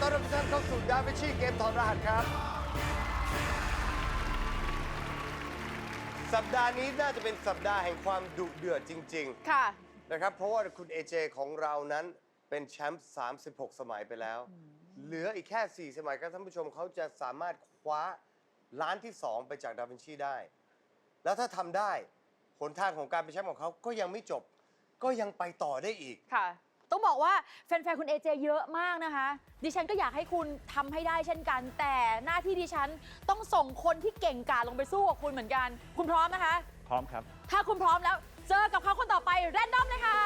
ต้อนรับทุกท่านเข้าสู่ดาวิชีเกมถอดรหัสครับ สัปดาห์นี้น่าจะเป็นสัปดาห์แห่งความดุเดือดจริง ค่ะ ๆ นะครับ เพราะว่าคุณ AJ ของเรานั้นเป็นแชมป์ 36 สมัยไปแล้ว เหลืออีกแค่ 4 สมัยครับท่านผู้ชมเขาจะสามารถคว้าล้านที่ 2 ไปจากดาวินชีได้ แล้วถ้าทำได้หนทางของการเป็นแชมป์ของเขาก็ยังไม่จบ ก็ยังไปต่อได้อีก ค่ะ ต้องบอกว่าแฟนๆ คุณเอเจเยอะมากนะคะ ดิฉันก็อยากให้คุณทำให้ได้เช่นกัน แต่หน้าที่ดิฉันต้องส่งคนที่เก่งกาจลงไปสู้กับคุณเหมือนกัน คุณพร้อมนะคะ พร้อมครับ ถ้าคุณพร้อมแล้ว เจอกับเขาคนต่อไปแรนดอมเลยค่ะ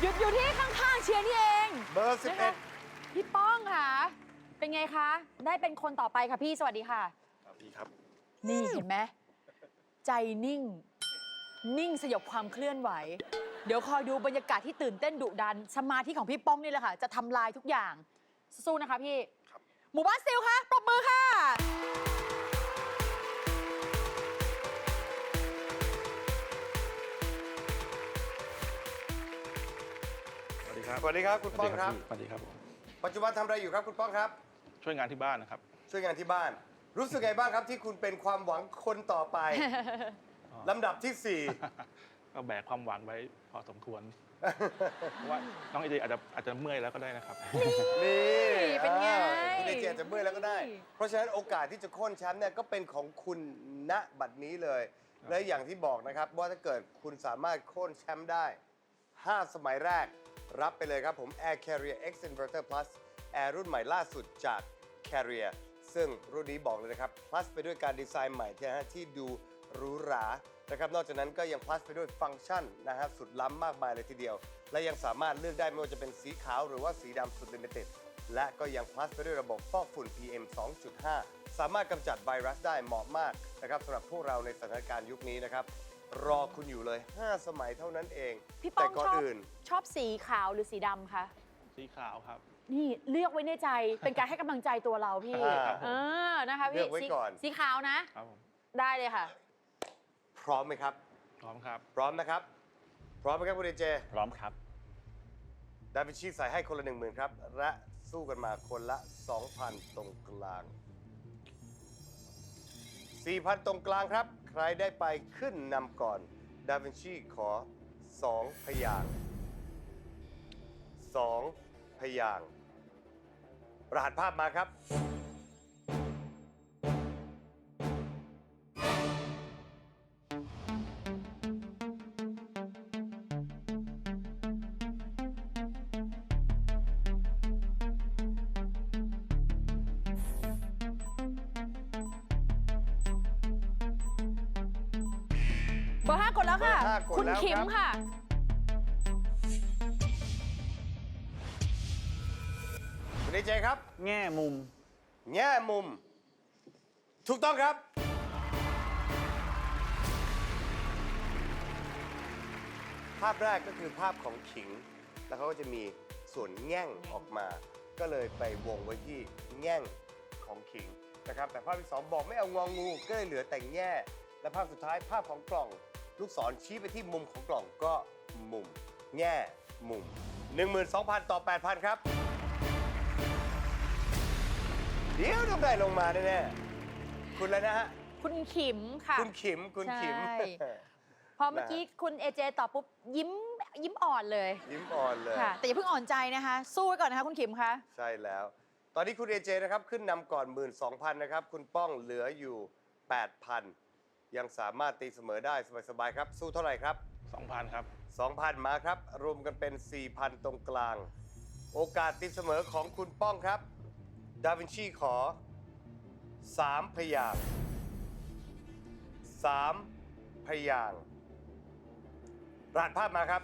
หยุดอยู่ที่ข้างๆเชียร์นี่เอง เบอร์ นะคะ 11 พี่ป้องค่ะ เป็นไงคะ ได้เป็นคนต่อไปค่ะพี่ สวัสดีค่ะดีครับนี่เห็นไหมใจนิ่ง นิ่งสยบความเคลื่อนไหว เดี๋ยวคอยดูบรรยากาศที่ตื่นเต้นดุดัน สมาธิของพี่ป้องนี่แหละค่ะ จะทำลายทุกอย่าง สู้นะคะพี่ ครับ หมู่บ้านซิลคะปรบมือค่ะ สวัสดีครับ สวัสดีครับคุณป้องครับ สวัสดีครับผม ปัจจุบันทำอะไรอยู่ครับคุณป้องครับ ช่วยงานที่บ้านนะครับช่วยงานที่บ้าน รู้สึกไงบ้างครับที่คุณเป็นความหวังคนต่อไปลำดับที่ก็แบกความหวังไว้พอสมควรเพราะว่าน้องไอเจอาจจะอาจจะเมื่อยแล้วก็ได้นะครับ4นี่เป็นไงอ่าคุณเอเจอาจจะเมื่อยแล้วก็ได้เพราะฉะนั้นโอกาสที่จะโค่นแชมป์เนี่ยก็เป็นของคุณณบัดนี้เลย และอย่างที่บอกนะครับ ว่าถ้าเกิดคุณสามารถโค่นแชมป์ได้ 5 สมัยแรก รับไปเลยครับผม Air Carrier X Inverter Plus แอร์รุ่นใหม่ล่าสุดจาก Carrier ซึ่งรุ่นนี้บอกเลยนะครับ plus ไปด้วยการดีไซน์ใหม่ที่นะฮะที่ดูหรูหรานะครับ นอกจากนั้นก็ยัง plus ไปด้วยฟังก์ชันนะฮะสุดล้ำมากมายเลยทีเดียว และยังสามารถเลือกได้ไม่ว่าจะเป็นสีขาวหรือว่าสีดำสุดลิมิเต็ดและก็ยัง plus ไปด้วยระบบฟอกฝุ่น PM 2.5 สามารถกำจัดไวรัสได้เหมาะมากนะครับสำหรับพวกเราในสถานการณ์ยุคนี้นะครับ รอคุณอยู่เลย 5 สมัยเท่านั้นเอง พี่ป้แต่องก่อนชอบอื่น ชอบสีขาวหรือสีดำคะ สีขาวครับ นี่เลือกไว้ในใจ เป็นการให้กำลังใจตัวเราพี่ อ่าเออ นะคะพี่เลือกไว้สีก่อน สีขาวนะ ครับผมได้เลยค่ะ พร้อมไหมครับ พร้อมครับ พร้อมนะครับ พร้อมไหมครับคุณเอเจ พร้อมครับ ดาวินชีใส่ให้คนละ1 0,000ครับ และสู้กันมาคนละ 2,000 ตรงกลาง 4,000 ตรงกลางครับใค รได้ไปขึ้นนำก่อน ดาวินชีขอสองพยางสองพยางรหัสภาพมาครับ เบอร์ห้ากดแล้วค่ะ เบอร์ห้ากดคุณแล้วขิมครับค่ะ คุณเอเจครับ แง่มุม แง่มุม ถูกต้องครับ ภาพแรกก็คือภาพของขิง แล้วเขาก็จะมีส่วนแง่งออกมา ก็เลยไปวงไว้ที่แง่งของขิงนะครับ แต่ภาพที่สองบอกไม่เอางองู ก็เลยเหลือแต่แง่ และภาพสุดท้ายภาพของกล่อง ลูกศรชี้ไปที่มุมของกล่องก็มุม แง่มุม 12,000 ต่อ 8,000 ครับ เดี๋ยวต้องได้ลงมาแน่ๆคุณแล้วนะฮะ คุณขิมค่ะคุณขิมคุณขิม ใช่พอเมื่อกี้คุณเอเจตอบปุ๊บยิ้มยิ้มอ่อนเลย ยิ้มอ่อนเลย ค่ะ แต่อย่าเพิ่งอ่อนใจนะคะ สู้ไว้ก่อนนะคะคุณขิมคะ ใช่แล้ว ตอนนี้คุณเอเจนะครับ ขึ้นนำก่อน 12,000 นะครับ คุณป้องเหลืออยู่ 8,000 ยังสามารถตีเสมอได้สบายๆครับ สู้เท่าไหร่ครับ 2,000 ครับ 2,000 มาครับ รวมกันเป็น 4,000 ตรงกลาง โอกาสตีเสมอของคุณป้องครับ ดาวินชีขอ 3 พยางค์3พยางค์รหัสภาพมาครับ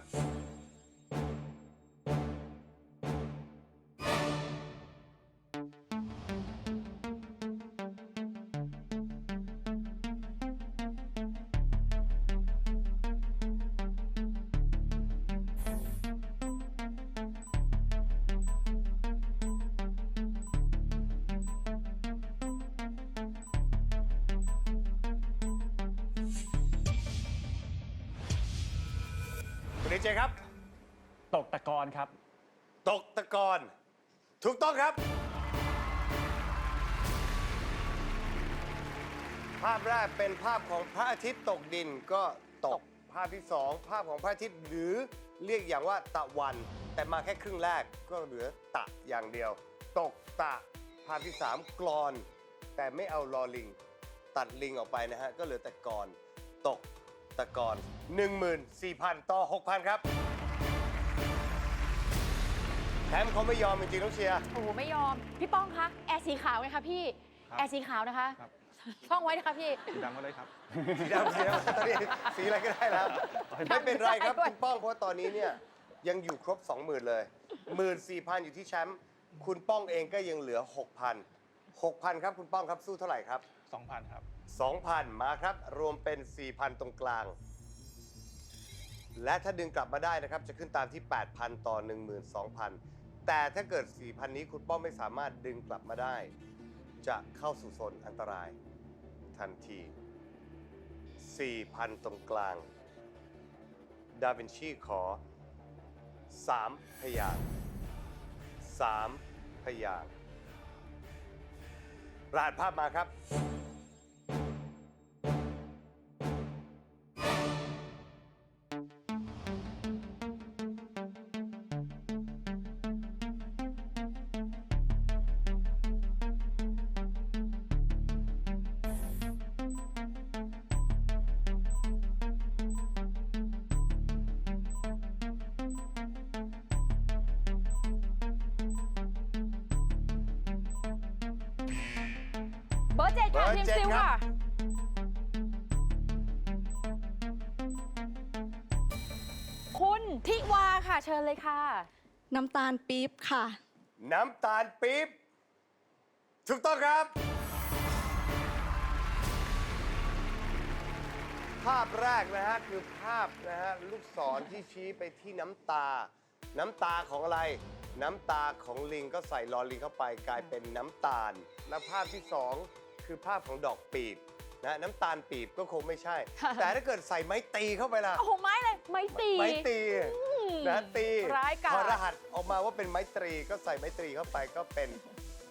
คุณเอเจครับ ตกตะกอนครับ ตกตะกอนถูกต้องครับ ภาพแรกเป็นภาพของพระอาทิตย์ตกดินก็ตกภาพที่สองภาพของพระอาทิตย์หรือเรียกอย่างว่าตะวัน แต่มาแค่ครึ่งแรกก็เหลือตะอย่างเดียว ตกตะ ภาพที่สามกรอน แต่ไม่เอาลอลิง ตัดลิงออกไปนะฮะ ก็เหลือแต่กรตก ตะกอน14,000 ต่อ 6,000 ครับแถมเขาไม่ยอมจริงๆต้องเชียร์ โอ้โหไม่ยอม พี่ป้องคะแอร์สีขาวไหมคะพี่ ครับแอร์สีขาวนะคะครับ ท่องไว้นะคะพี่ สีดำก็ได้ครับ สีดำสีดำตอนนี้สีอะไรก็ได้แล้ว ไม่เป็นไรครับ คุณป้องเพราะว่าตอนนี้เนี่ยยังอยู่ครบ 20,000 เลย 14,000 อยู่ที่แชมป์คุณป้องเองก็ยังเหลือ 6,000 6,000 ครับ คุณป้องครับสู้เท่าไหร่ครับ 2,000 ครับ 2,000 มาครับ รวมเป็น 4,000 ตรงกลาง และถ้าดึงกลับมาได้นะครับ จะขึ้นตามที่ 8,000 ต่อ 12,000 แต่ถ้าเกิด 4,000 นี้คุณป้องไม่สามารถดึงกลับมาได้ จะเข้าสู่โซนอันตราย ทันที 4,000 ตรงกลาง ดาวินชีขอ 3 พยาง 3 พยาง รหัสภาพมาครับ เบอร์เจ็ดค่ะเบอร์ทีมเจ็ดซิลครับค่ะคุณทิวาค่ะเชิญเลยค่ะ น้ำตาลปี๊บค่ะ น้ำตาลปี๊บถูกต้องครับ ภาพแรกนะฮะ คือภาพนะฮะ ลูกศรที่ชี้ไปที่น้ำตา น้ำตาของอะไร น้ำตาของลิงก็ใส่ลอลิงเข้าไปกลายเป็นน้ำตาล และภาพที่สอง คือภาพของดอกปีบนะน้ำตาลปีบก็คงไม่ใช่ แต่ถ้าเกิดใส่ไม้ตีเข้าไปล่ะ โอ้โหไม้เลยไม้ตี ไม้ตีนะตีร้ายกาจพอรหัสออกมาว่าเป็นไม้ตรีก็ใส่ไม้ตรีเข้าไปก็เป็น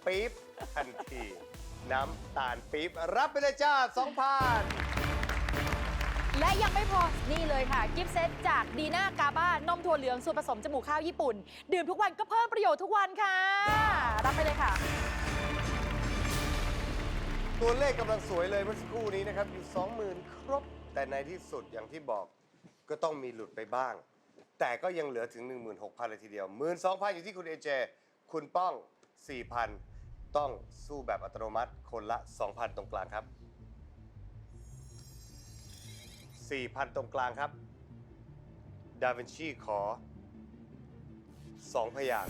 ปี๊บทันที น้ำตาลปี๊บรับไปเลยจ้า2,000และยังไม่พอ นี่เลยค่ะ กิฟต์เซตจากดีน่ากาบ้านมถั่วเหลืองสูตรผสมจมูกข้าวญี่ปุ่น ดื่มทุกวันก็เพิ่มประโยชน์ทุกวันค่ะ รับไปเลยค่ะ ตัวเลขกำลังสวยเลยเมื่อสักครู่นี้นะครับ อยู่ 20,000 ครบ แต่ในที่สุดอย่างที่บอกก็ต้องมีหลุดไปบ้าง แต่ก็ยังเหลือถึง 16,000เลยทีเดียว 12,000 อยู่ที่คุณเอเจคุณป้อง 4,000 ต้องสู้แบบอัตโนมัติคนละ 2,000 ตรงกลางครับ 4,000 ตรงกลางครับ ดาวินชีขอ 2 พยาง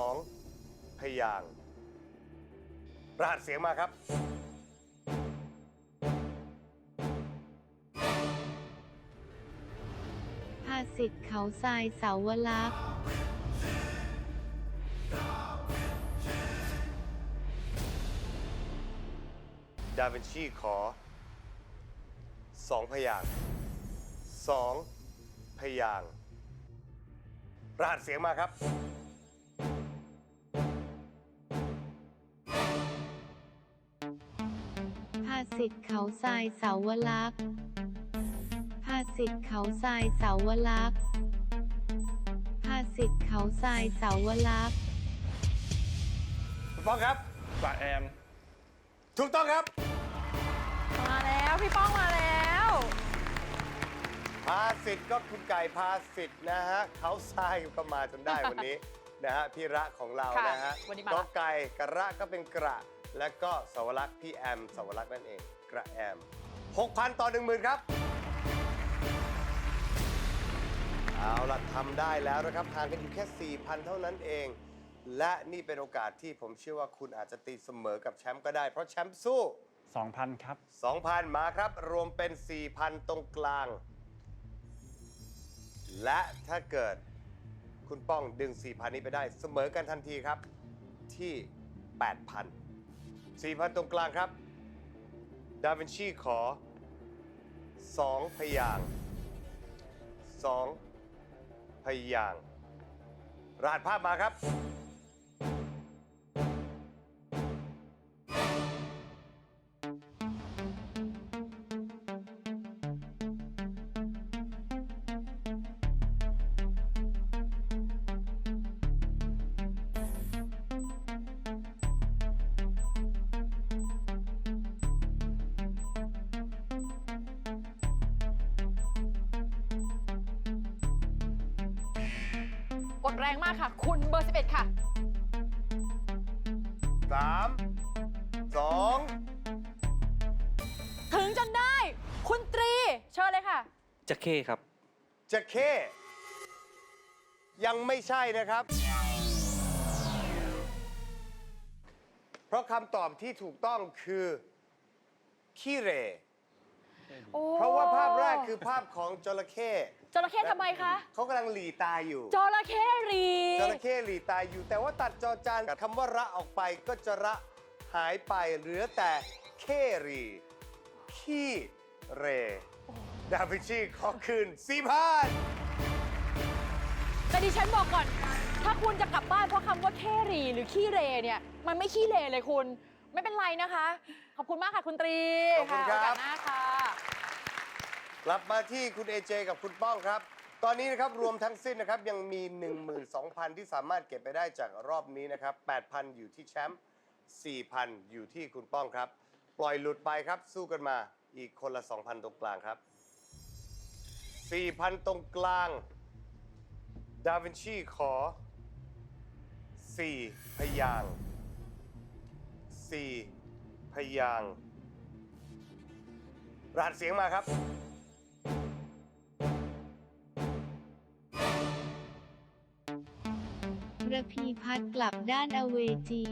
2 พยาง รหัสเสียงมาครับ ภาสิทธิ์เขาทรายเสาวลักษณ์ดาวินชีขอสองพยางค์สองพยางค์รหัสเสียงมาครับาสิทธิ์เขาทรายเสาวลักษณ์ภาสิทธิ์เขาทรายเสาวลักษณ์ภาสิทธิ์เขาทรายเสาวลักษณ์คุณป้องครับปลาแอม ถูกต้องครับ มาแล้วพี่ป้องมาแล้วพาสิทธิ์ก็คุณไก่พาสิทธิ์นะฮะเขาทรายก็มาจนได้วันนี้ นะฮะพี่ระของเราค่ะนะฮะวันนี้มาก็ไก่กระก็เป็นกระ และก็สวรักษ์พี่แอมสวรักษ์นั่นเองกระแอม 6,000 ต่อ 10,000 ครับ เอาล่ะทำได้แล้วนะครับห่างกันอยู่แค่ 4,000 เท่านั้นเอง และนี่เป็นโอกาสที่ผมเชื่อว่าคุณอาจจะตีเสมอกับแชมป์ก็ได้ เพราะแชมป์สู้ 2,000 ครับ 2,000 มาครับ รวมเป็น 4,000 ตรงกลาง และถ้าเกิดคุณป้องดึง 4,000 นี้ไปได้ เสมอกันทันทีครับที่ 8,000 4,000 ตรงกลางครับ ดาวินชีขอ 2 พยางค์2พยางค์รหัสภาพมาครับ ดแรงมากค่ะ คุณเบอร์ 11 ค่ะ3 2ถึงจนได้ คุณตรี เชิญเลยค่ะ จะเข้ครับ จะเข้ ยังไม่ใช่นะครับ เพราะคำตอบที่ถูกต้องคือ ขี้เหรโอ้เพราะว่าภาพแรกคือภาพของจระเข้ จระเข้ทำไมคะเขากำลังหลีตาอยู่ จระเข้รี จระเข้หลีตาอยู่ แต่ว่าตัดจอจานกับคำว่าระออกไปก็จะระหายไปเหลือแต่เข้รี ขี้เหรดาวินชีขอคืนสี่พันแต่ดิฉันบอกก่อน ถ้าคุณจะกลับบ้านเพราะคำว่าแค่รีหรือขี้เรเนี่ย มันไม่ขี้เรเลยคุณ ไม่เป็นไรนะคะ ขอบคุณมากค่ะคุณตรีขอบคุณครับะโอกาสหน้าค่ะ กลับมาที่คุณเอเจกับคุณป้องครับ ตอนนี้นะครับรวมทั้งสิ้นนะครับยังมี 12,000 ที่สามารถเก็บไปได้จากรอบนี้นะครับ 8,000 อยู่ที่แชมป์4,000 อยู่ที่คุณป้องครับ ปล่อยหลุดไปครับสู้กันมาอีกคนละ 2,000 ตรงกลางครับ 4,000 ตรงกลาง ดาวินชีขอ 4 พยาง4พยางรหัสเสียงมาครับ ระพีพัดกลับด้านอเวจี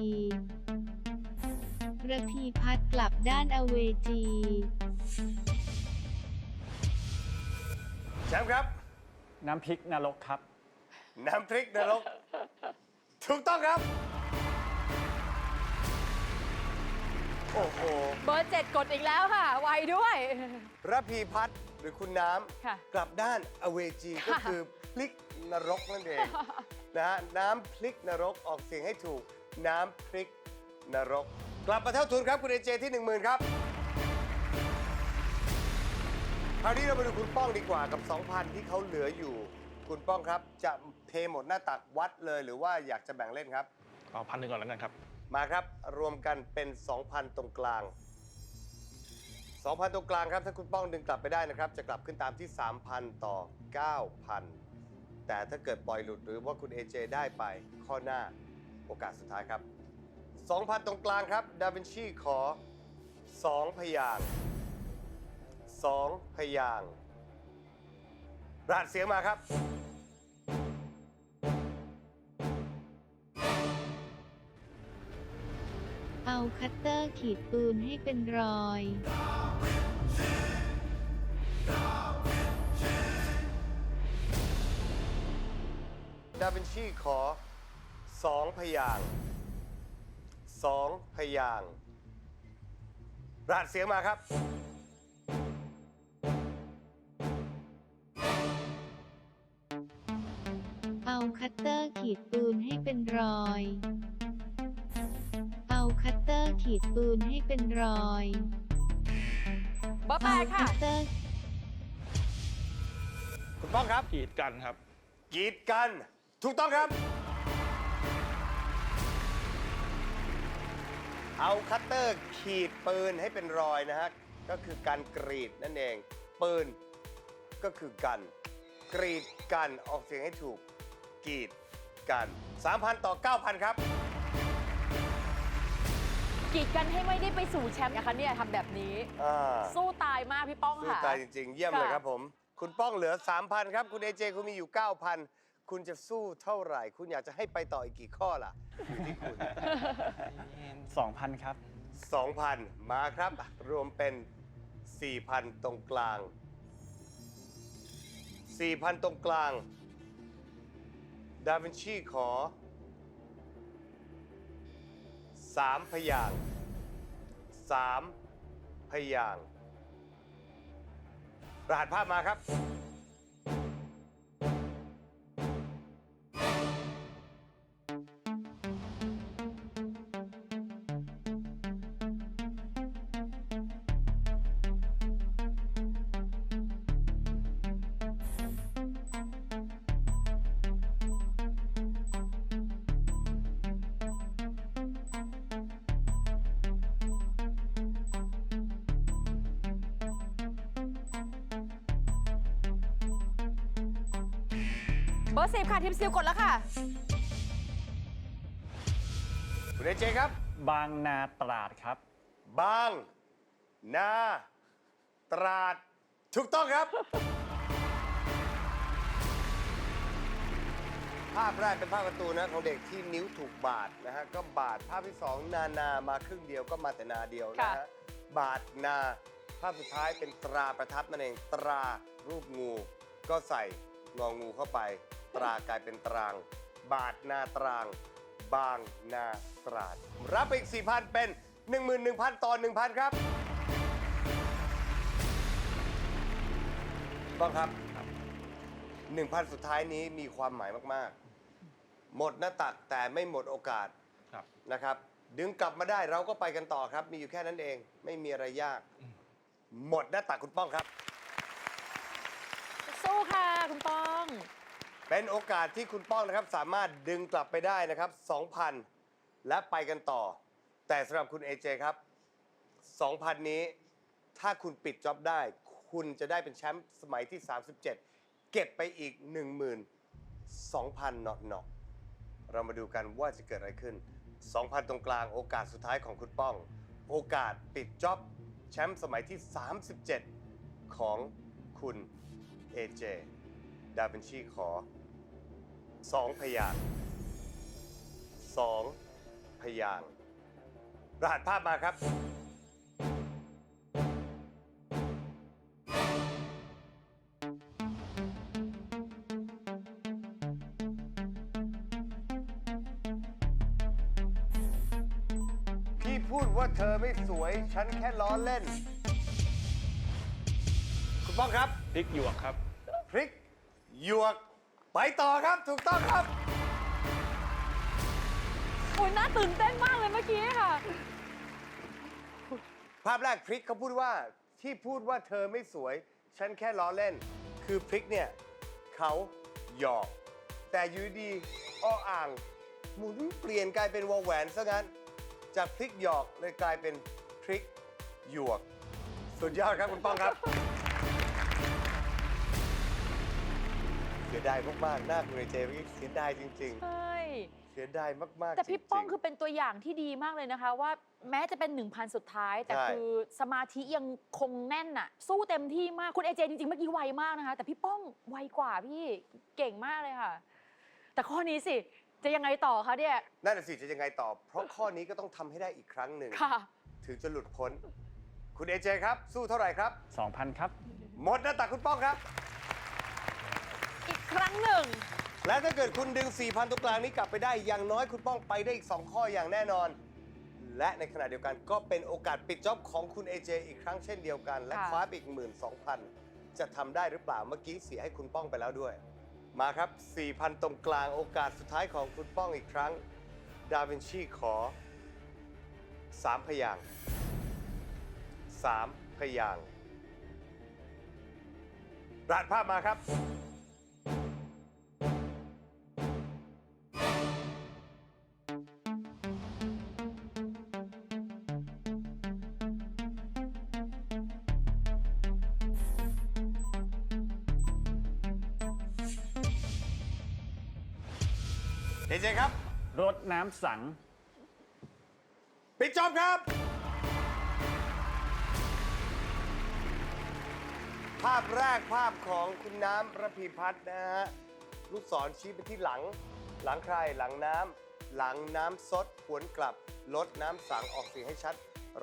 ระพีพัดกลับด้านอเวจีแชมป์ครับ น้ำพริกนรกครับ น้ำพริกนรก ถูกต้องครับ โอ้โหเบอร์เจ็ดกดอีกแล้วค่ะ ไวด้วย ระพีพัฒน์หรือคุณน้ค่ะำกลับด้านอเวจีก็ค่ะคือพลิกนรกนั่นเอง นะฮะน้ำพลิกนรกออกเสียงให้ถูก น้ำพริกนรก กลับมาเท่าทุนครับคุณเอเจที่ 10,000 ครับ คราวนี้เรามาดูคุณป้องดีกว่ากับ 2,000 ที่เขาเหลืออยู่ คุณป้องครับจะเทหมดหน้าตักวัดเลยหรือว่าอยากจะแบ่งเล่นครับ เอาพันหนึ่งก่อนแล้วกันครับ มาครับรวมกันเป็น 2,000 ตรงกลาง 2,000 ตรงกลางครับ ถ้าคุณป้องดึงกลับไปได้นะครับ จะกลับขึ้นตามที่ 3,000 ต่อ 9,000 แต่ถ้าเกิดปล่อยหลุดหรือว่าคุณ AJ ได้ไปข้อหน้าโอกาสสุดท้ายครับ 2,000 ตรงกลางครับ ดาวินชีขอ 2 พยาง 2 พยางรหัสเสียงมาครับเอาคัตเตอร์ขีดปืนให้เป็นรอย ดาวินชีขอสองพยางค์สองพยางค์รหัสเสียงมาครับ เอาคัตเตอร์ขีดปืนให้เป็นรอย เอาคัตเตอร์ขีดปืนให้เป็นรอย เบอร์แปดค่ะเตอร์ คุณป้องครับกีดกันครับ กีดกัน ถูกต้องครับ เอาคัตเตอร์ขีดปืนให้เป็นรอยนะฮะ ก็คือการกรีดนั่นเอง ปืนก็คือกัน กรีดกันออกเสียงให้ถูกกรีดกัน 3,000 ต่อ 9,000 ครับ กีดกันให้ไม่ได้ไปสู่แชมป์นะคะเนี่ยทำแบบนี้ อ่า สู้ตายมากพี่ป้องสู้ค่ะ ตายจริง ๆ เยี่ยมค่ะเลยครับผม คุณป้องเหลือ 3,000 ครับ คุณเอเจคุณมีอยู่ 9,000 คุณจะสู้เท่าไหร่ คุณอยากจะให้ไปต่ออีกกี่ข้อล่ะ อยู่ที่คุณ 2,000 ครับ 2,000 มาครับ รวมเป็น 4,000 ตรงกลาง 4,000 ตรงกลาง ดาวินชีขอ 3 พยางค์3พยางค์รหัสภาพมาครับ เบอร์สิบค่ะทีมซิลกดแล้วค่ะ คุณเอเจครับ บางนาตราดครับ บางนา ตราด ถูกต้องครับ ภาพแรกเป็นภาพการ์ตูนนะของเด็กที่นิ้วถูกบาดนะฮะก็บาดภาพที่สองนานามาครึ่งเดียวก็มาแต่นาเดียวนะค่ะฮะบาดนา ภาพสุดท้ายเป็นตราประทับนั่นเองตรารูปงู ก็ใส่งองูเข้าไป ตรากลายเป็นตราง บาดนาตราง บางนาตราด รับไปอีก 4,000 เป็น 11,000 ต่อ 1,000 ครับต้องครับ 1,000 สุดท้ายนี้มีความหมายมากๆ หมดหน้าตักแต่ไม่หมดโอกาสครับ นะครับ ดึงกลับมาได้เราก็ไปกันต่อครับ มีอยู่แค่นั้นเอง ไม่มีอะไรยาก หมดหน้าตักคุณป้องครับ สู้ค่ะ คุณป้อง เป็นโอกาสที่คุณป้องนะครับ สามารถดึงกลับไปได้นะครับ 2,000 และไปกันต่อ แต่สำหรับคุณ AJ ครับ 2,000 นี้ ถ้าคุณปิดจ็อบได้ คุณจะได้เป็นแชมป์สมัยที่ 37 เก็บไปอีก 12,000เนาะเนาะเรามาดูกันว่าจะเกิดอะไรขึ้น 2,000 ตรงกลางโอกาสสุดท้ายของคุณป้อง โอกาสปิดจ็อบแชมป์สมัยที่ 37 ของคุณ AJ ดาวินชีขอ สองพยางค์สองพยางค์รหัสภาพมาครับ พี่พูดว่าเธอไม่สวย ฉันแค่ล้อเล่น คุณป้องครับ พริกหยวกครับ พริก หยวก ไปต่อครับถูกต้องครับ โอ้ยน่าตื่นเต้นมากเลยเมื่อกี้ค่ะ ภาพแรกพริกเขาพูดว่าที่พูดว่าเธอไม่สวย ฉันแค่ล้อเล่น คือพริกเนี่ยเขาหยอก แต่อยูดีๆอ้ออ่าง หมุนเปลี่ยนกลายเป็นวงแหวนซะงั้น จากพริกหยอกเลยกลายเป็นพริกหยวก สุดยอดครับคุณป้องครับ สียดายมากๆหน้าคุณเอเจเมื่อกี้เสียดายจริง ใช่ ๆ เสียดายมากๆแต่พี่ป้องจริๆคือเป็นตัวอย่างที่ดีมากเลยนะคะ ว่าแม้จะเป็น 1,000 สุดท้าย แต่ใช่คือสมาธิยังคงแน่นอะสู้เต็มที่มากคุณเอเจจริงๆเมื่อกี้ไวมากนะคะ แต่พี่ป้องไวกว่าพี่เก่งมากเลยค่ะ แต่ข้อนี้สิจะยังไงต่อคะเนี่ยนั่นนะสิจะยังไงต่อ เพราะข้อนี้ก็ต้องทำให้ได้อีกครั้งหนึ่ง ค่ะ ถึงจะหลุดพ้น คุณเอเจครับ สู้เท่าไหร่ครับ 2,000 ครับ หมดหน้าตักคุณป้องครับอีก ครั้งหนึ่ง และถ้าเกิดคุณดึง 4,000ตรงกลางนี้กลับไปได้ อย่างน้อยคุณป้องไปได้อีก 2 ข้ออย่างแน่นอน และในขณะเดียวกันก็เป็นโอกาสปิดจ็อบของคุณเอเจอีกครั้งเช่นเดียวกัน และค่ะ คว้าไปอีก 12,000 จะทำได้หรือเปล่าเมื่อกี้เสียให้คุณป้องไปแล้วด้วย มาครับ 4,000 ตรงกลางโอกาสสุดท้ายของคุณป้องอีกครั้ง ดาวินชีขอ 3 พยางค์3พยางค์รหัสภาพมาครับ เจเจครับรดน้ำสัง ปิดจอบครับ ภาพแรกภาพของคุณน้ำระพีพัฒน์นะฮะ ลูกศรชี้ไปที่หลัง หลังใคร หลังน้ำ หลังน้ำซดหวนกลับลดน้ำสังออกเสียงให้ชัด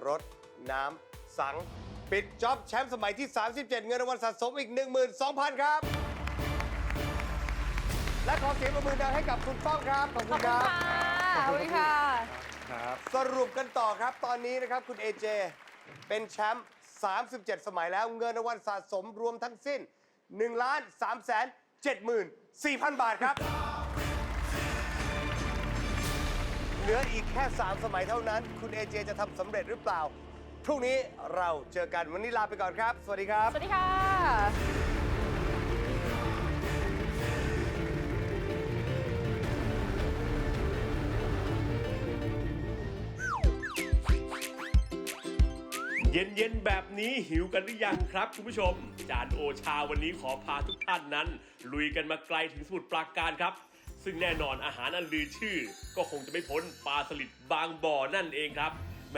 รดน้ำสัง ปิดจ็อบแชมป์สมัยที่ 37 เงินรางวัลสะสมอีก 12,000 ครับ และขอเสียงประมือดังให้กับคุณป้องครับ ขอบขคุอบณคุคณรับค่ะขอบคุณค่ะ ครับสรุปกันต่อครับ ตอนนี้นะครับคุณเอเจเป็นแชมป์37 สมัยแล้วเงินรางวัลสะสมรวมทั้งสิ้น1ล้าน3แสน74,000 บาทครับ เหลืออีกแค่ 3 สมัยเท่านั้น คุณเอเจจะทำสำเร็จหรือเปล่า พรุ่งนี้เราเจอกันวันนี้ลาไปก่อนครับ สวัสดีครับ สวัสดีค่ะ เย็นๆแบบนี้หิวกันหรือยังครับคุณผู้ชม จานโอชาวันนี้ขอพาทุกท่านนั้น ลุยกันมาไกลถึงสมุทรปราการครับ ซึ่งแน่นอนอาหารอันลือชื่อ ก็คงจะไม่พ้นปลาสลิดบางบ่อนั่นเองครับแหม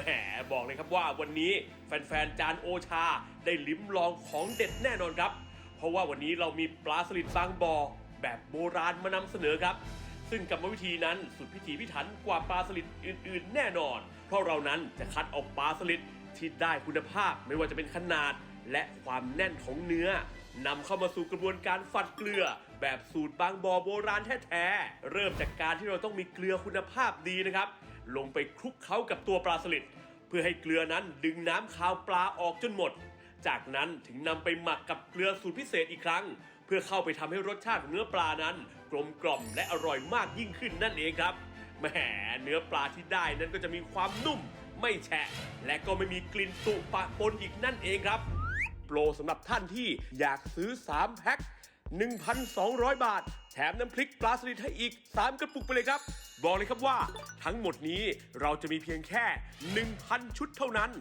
บอกเลยครับว่าวันนี้แฟนๆจานโอชาได้ลิ้มลองของเด็ดแน่นอนครับ เพราะว่าวันนี้เรามีปลาสลิดบางบ่อแบบโบราณมานำเสนอครับซึ่งกรรมวิธีนั้นสุดพิถีพิถันกว่าปลาสลิดอื่น ๆ แน่นอน เพราะเรานั้นจะคัดเอาปลาสลิด ที่ได้คุณภาพไม่ว่าจะเป็นขนาด และความแน่นของเนื้อนำเข้ามาสู่กระบวนการฝัดเกลือ แบบสูตรบางบอโบราณแท้ๆ เริ่มจากการที่เราต้องมีเกลือคุณภาพดีนะครับ ลงไปคลุกเคล้ากับตัวปลาสลิดเพื่อให้เกลือนั้นดึงน้ำคาวปลาออกจนหมด จากนั้นถึงนำไปหมักกับเกลือสูตรพิเศษอีกครั้ง เพื่อเข้าไปทำให้รสชาติของเนื้อปลานั้น กลมกล่อมและอร่อยมากยิ่งขึ้นนั่นเองครับแหมเนื้อปลาที่ได้นั้นก็จะมีความนุ่ม ไม่แฉะ และก็ไม่มีกลิ่นตุปะปนอีกนั่นเองครับ โปรสำหรับท่านที่อยากซื้อ 3 แพ็ค 1,200 บาท แถมน้ำพริกปลาสลิดให้อีก 3 กระปุกไปเลยครับ บอกเลยครับว่าทั้งหมดนี้เราจะมีเพียงแค่ 1,000 ชุดเท่านั้น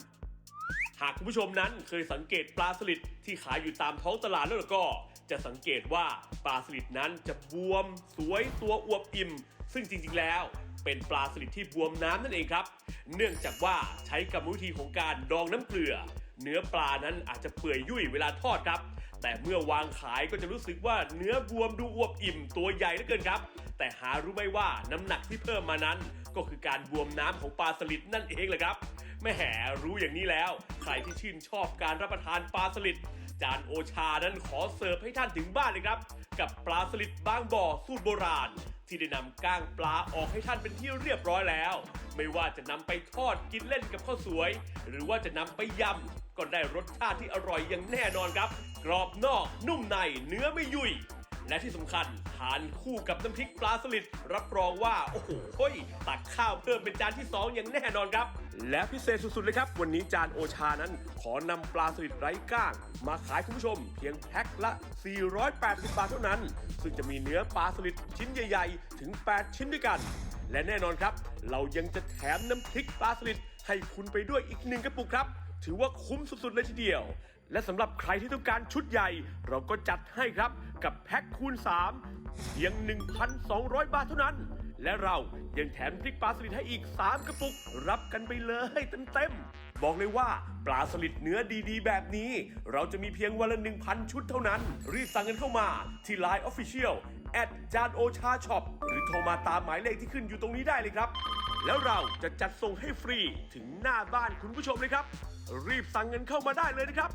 หากคุณผู้ชมนั้นเคยสังเกตปลาสลิดที่ขายอยู่ตามท้องตลาดแล้วก็ จะสังเกตว่าปลาสลิดนั้นจะบวม สวยตัวอวบอิ่ม ซึ่งจริงๆแล้ว เป็นปลาสลิดที่บวมน้ำนั่นเองครับ เนื่องจากว่าใช้กรรมวิธีของการดองน้ำเกลือ เนื้อปลานั้นอาจจะเปื่อยยุ่ยเวลาทอดครับ แต่เมื่อวางขายก็จะรู้สึกว่าเนื้อบวมดูอวบอิ่มตัวใหญ่เหลือเกินครับ แต่หารู้ไหมว่าน้ำหนักที่เพิ่มมานั้น ก็คือการบวมน้ำของปลาสลิดนั่นเองแหละครับแม่แหรู้อย่างนี้แล้ว ใครที่ชื่นชอบการรับประทานปลาสลิด จานโอชานั้นขอเสิร์ฟให้ท่านถึงบ้านเลยครับ กับปลาสลิดบางบ่อสูตรโบราณ ที่ได้นำก้างปลาออกให้ท่านเป็นที่เรียบร้อยแล้ว ไม่ว่าจะนำไปทอดกินเล่นกับข้าวสวย หรือว่าจะนำไปยำก็ได้รสชาติที่อร่อยอย่างแน่นอนครับ กรอบนอกนุ่มในเนื้อไม่ยุ่ย และที่สำคัญทานคู่กับน้ำพริกปลาสลิดรับรองว่า โอ้โหเฮ้ยตักข้าวเพิ่มเป็นจานที่ 2 อย่างแน่นอนครับ และพิเศษสุดๆเลยครับ วันนี้จานโอชานั้น ขอนำปลาสลิดไร้ก้าง มาขายคุณผู้ชม เพียงแพ็คละ 480 บาทเท่านั้น ซึ่งจะมีเนื้อปลาสลิดชิ้นใหญ่ ๆ ถึง 8 ชิ้นด้วยกัน และแน่นอนครับ เรายังจะแถมน้ำพริกปลาสลิดให้คุณไปด้วยอีกหนึ่งกระปุกครับ ถือว่าคุ้มสุดๆเลยทีเดียว และสำหรับใครที่ต้องการชุดใหญ่ เราก็จัดให้ครับกับแพ็คคูณ 3 เพียง 1,200 บาทเท่านั้น และเรายังแถมพริกปลาสลิดให้อีก 3 กระปุก รับกันไปเลยเต็มๆ บอกเลยว่าปลาสลิดเนื้อดีๆ แบบนี้ เราจะมีเพียงวันละ 1,000 ชุดเท่านั้น รีบสั่งกันเข้ามาที่ Line Official แอดจานโอชาช็อปหรือโทรมาตามหมายเลขที่ขึ้นอยู่ตรงนี้ได้เลยครับ แล้วเราจะจัดส่งให้ฟรีถึงหน้าบ้านคุณผู้ชมเลยครับ รีบสั่งเงินเข้ามาได้เลยนะครับ